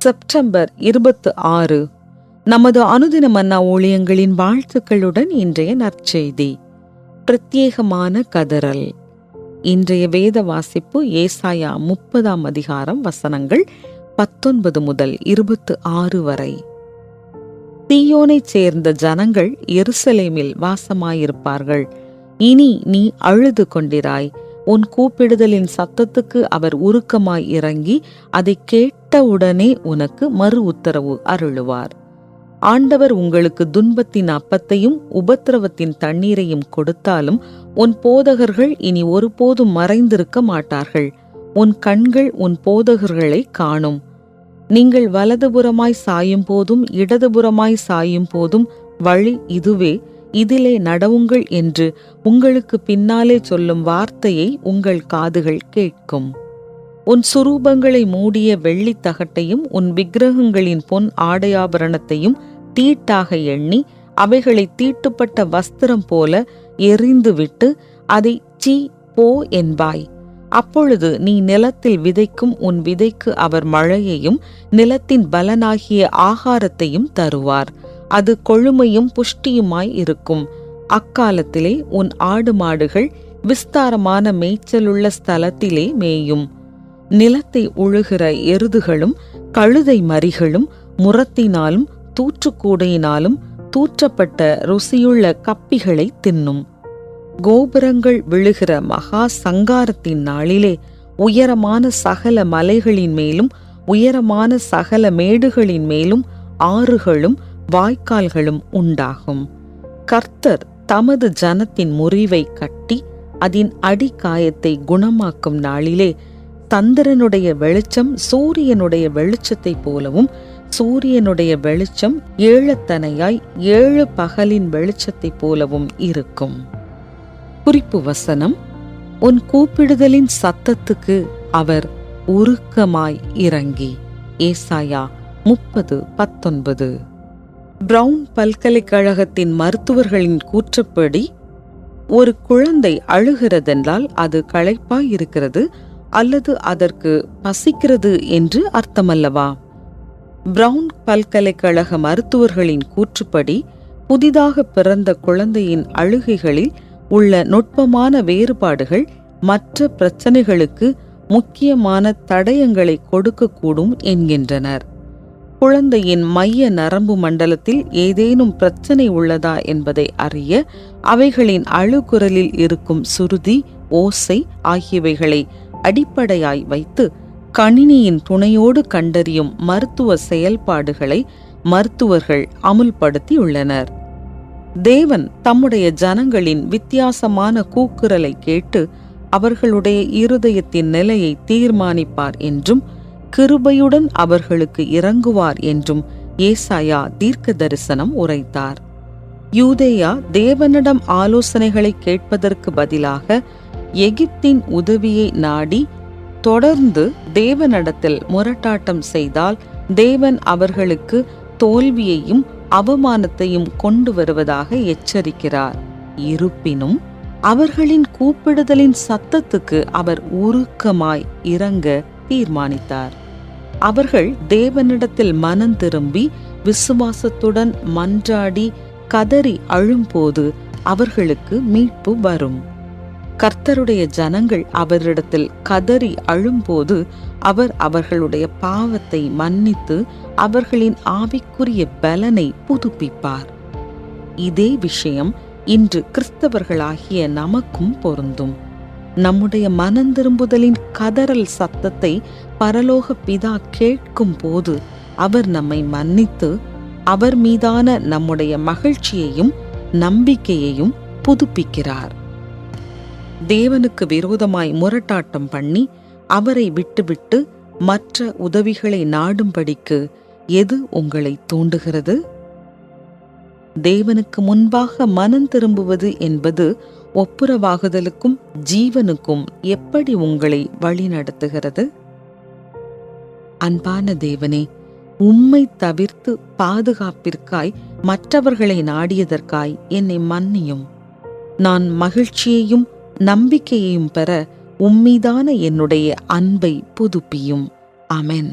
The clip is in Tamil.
செப்டம்பர் இருபத்து ஆறு. நமது அனுதின மன்னா ஊழியங்களின் வாழ்த்துக்களுடன் இன்றைய நற்செய்தி. பிரத்யேகமான கதறல். இன்றைய வேத வாசிப்பு ஏசாயா முப்பதாம் அதிகாரம் வசனங்கள் பத்தொன்பது முதல் இருபத்து ஆறு வரை. தீயோனைச் சேர்ந்த ஜனங்கள் எருசலேமில் வாசமாயிருப்பார்கள். இனி நீ அழுது கொண்டிராய். உன் கூப்பிடுதலின் சத்தத்துக்கு அவர் உருக்கமாய் இறங்கி அதை கேட்டவுடனே உனக்கு மறு உத்தரவு அருளுவார். ஆண்டவர் உங்களுக்கு துன்பத்தின் அப்பத்தையும் உபத்திரவத்தின் தண்ணீரையும் கொடுத்தாலும் உன் போதகர்கள் இனி ஒருபோதும் மறைந்திருக்க மாட்டார்கள். உன் கண்கள் உன் போதகர்களை காணும். நீங்கள் வலதுபுறமாய் சாயும் போதும் இடதுபுறமாய் சாயும் போதும் வழி இதுவே. இதிலே நடவுங்கள் என்று உங்களுக்கு பின்னாலே சொல்லும் வார்த்தையை உங்கள் காதுகள் கேட்கும். உன் சுரூபங்களை மூடிய வெள்ளித் தகட்டையும் உன் விக்கிரகங்களின் பொன் ஆடையாபரணத்தையும் தீட்டாக எண்ணி அவைகளை தீட்டுப்பட்ட வஸ்திரம் போல எறிந்துவிட்டு அதை சீ போ என்பாய். அப்பொழுது நீ நிலத்தில் விதைக்கும் உன் விதைக்கு அவர் மழையையும் நிலத்தின் பலனாகிய ஆகாரத்தையும் தருவார். அது கொழுமையும் புஷ்டியுமாய் இருக்கும். அக்காலத்திலே உன் ஆடு மாடுகள் விஸ்தாரமான மேய்ச்சலுள்ள ஸ்தலத்திலே மேயும். நிலத்தை உழுகிற எருதுகளும் கழுதை மறிகளும் முரத்தினாலும் தூற்றுக்கூடையினாலும் தூற்றப்பட்ட ருசியுள்ள கப்பிகளை தின்னும். கோபுரங்கள் விழுகிற மகா சங்காரத்தின் நாளிலே உயரமான சகல மலைகளின் மேலும் உயரமான சகல மேடுகளின் மேலும் ஆறுகளும் வாய்க்கால்களும் உண்டாகும். கர்த்தர் தமது ஜனத்தின் முறிவை கட்டி அதன் அடிக்காயத்தை குணமாக்கும் நாளிலே சந்திரனுடைய வெளிச்சம் சூரியனுடைய வெளிச்சத்தைப் போலவும் சூரியனுடைய வெளிச்சம் ஏழத்தனையாய் ஏழு பகலின் வெளிச்சத்தைப் போலவும் இருக்கும். குறிப்பு வசனம் உன் கூப்பிடுதலின் சத்தத்துக்கு அவர் உருக்கமாய் இறங்கி. ஏசாயா முப்பது பத்தொன்பது. பிரவுன் பல்கலைக்கழகத்தின் மருத்துவர்களின் கூற்றுப்படி ஒரு குழந்தை அழுகிறதென்றால் அது களைப்பாய் இருக்கிறது அல்லது அதற்கு பசிக்கிறது என்று அர்த்தமல்லவா? பிரவுன் பல்கலைக்கழக மருத்துவர்களின் கூற்றுப்படி புதிதாக பிறந்த குழந்தையின் அழுகைகளில் உள்ள நுட்பமான வேறுபாடுகள் மற்ற பிரச்சனைகளுக்கு முக்கியமான தடயங்களை கொடுக்கக்கூடும் என்கின்றனர். குழந்தையின் மைய நரம்பு மண்டலத்தில் ஏதேனும் பிரச்சனை உள்ளதா என்பதை அறிய அவைகளின் அழுகுரலில் இருக்கும் சுருதி ஓசை ஆகியவைகளை அடிப்படையாய் வைத்து கணினியின் துணையோடு கண்டறியும் மருத்துவ செயல்பாடுகளை மருத்துவர்கள் அமுல்படுத்தியுள்ளனர். தேவன் தம்முடைய ஜனங்களின் வித்தியாசமான கூக்குரலை கேட்டு அவர்களுடைய இருதயத்தின் நிலையை தீர்மானிப்பார் என்றும் கிருபையுடன் அவர்களுக்கு இறங்குவார் என்றும் ஏசாயா தீர்க்க தரிசனம் உரைத்தார். யூதேயா தேவனிடம் ஆலோசனைகளை கேட்பதற்கு பதிலாக எகிப்தின் உதவியை நாடி தொடர்ந்து தேவனிடத்தில் முரட்டாட்டம் செய்தால் தேவன் அவர்களுக்கு தோல்வியையும் அவமானத்தையும் கொண்டு வருவதாக எச்சரிக்கிறார். இருப்பினும் அவர்களின் கூப்பிடுதலின் சத்தத்துக்கு அவர் உருக்கமாய் இறங்க தீர்மானித்தார். அவர்கள் தேவனிடத்தில் மனம் திரும்பி விசுவாசத்துடன் மன்றாடி கதறி அழும்போது அவர்களுக்கு மீட்பு வரும். கர்த்தருடைய ஜனங்கள் அவரிடத்தில் கதறி அழும்போது அவர் அவர்களுடைய பாவத்தை மன்னித்து அவர்களின் ஆவிக்குரிய பலனை புதுப்பிப்பார். இதே விஷயம் இன்று கிறிஸ்தவர்களாகிய நமக்கும் பொருந்தும். நம்முடைய மனந்திரும்புதலின் கதறல் சத்தத்தை பரலோக பிதா கேட்கும் போது அவர் நம்மை மன்னித்து அவர் மீதான நம்முடைய மகிழ்ச்சியையும் நம்பிக்கையையும் புதுப்பிக்கிறார். தேவனுக்கு விரோதமாய் முரட்டாட்டம் பண்ணி அவரை விட்டுவிட்டு மற்ற உதவிகளை நாடும்படிக்கு எது உங்களை தூண்டுகிறது? தேவனுக்கு முன்பாக மனம் திரும்புவது என்பது ஒப்புரவாகுதலுக்கும் ஜீவனுக்கும் எப்படி உங்களை வழிநடத்துகிறது அன்பான தேவனே உம்மை தவிர்த்து பாதுகாப்பிற்காய் மற்றவர்களை நாடியதற்காய் என்னை மன்னியும். நான் மகிழ்ச்சியையும் நம்பிக்கையையும் பெற உம்மீதான என்னுடைய அன்பை புதுப்பியும். அமென்